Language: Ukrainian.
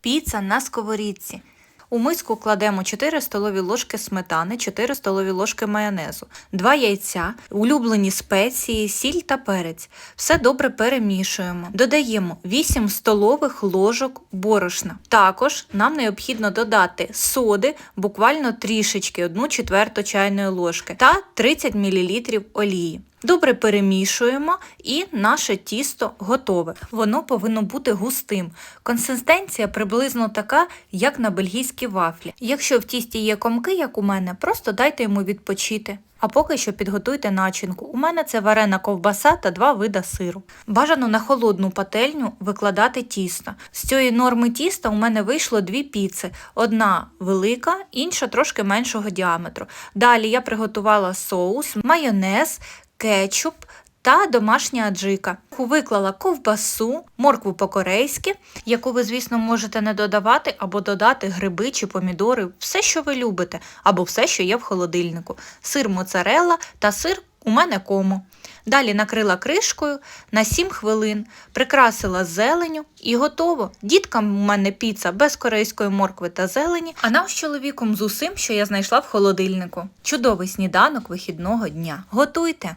Піца на сковорідці. У миску кладемо 4 столові ложки сметани, 4 столові ложки майонезу, 2 яйця, улюблені спеції, сіль та перець. Все добре перемішуємо. Додаємо 8 столових ложок борошна. Також нам необхідно додати соди, буквально трішечки, 1 четверту чайної ложки та 30 мл олії. Добре перемішуємо і наше тісто готове. Воно повинно бути густим. Консистенція приблизно така, як на бельгійські вафлі. Якщо в тісті є комки, як у мене, просто дайте йому відпочити. А поки що підготуйте начинку. У мене це варена ковбаса та два вида сиру. Бажано на холодну пательню викладати тісто. З цієї норми тіста у мене вийшло дві піци: одна велика, інша трошки меншого діаметру. Далі я приготувала соус, майонез, кетчуп та домашня аджика. Виклала ковбасу, моркву по-корейськи, яку ви, звісно, можете не додавати, або додати гриби чи помідори, все, що ви любите, або все, що є в холодильнику, сир моцарелла та сир у мене кому. Далі накрила кришкою на 7 хвилин, прикрасила зеленю і готово. Діткам у мене піца без корейської моркви та зелені, а нам з чоловіком з усім, що я знайшла в холодильнику. Чудовий сніданок вихідного дня. Готуйте!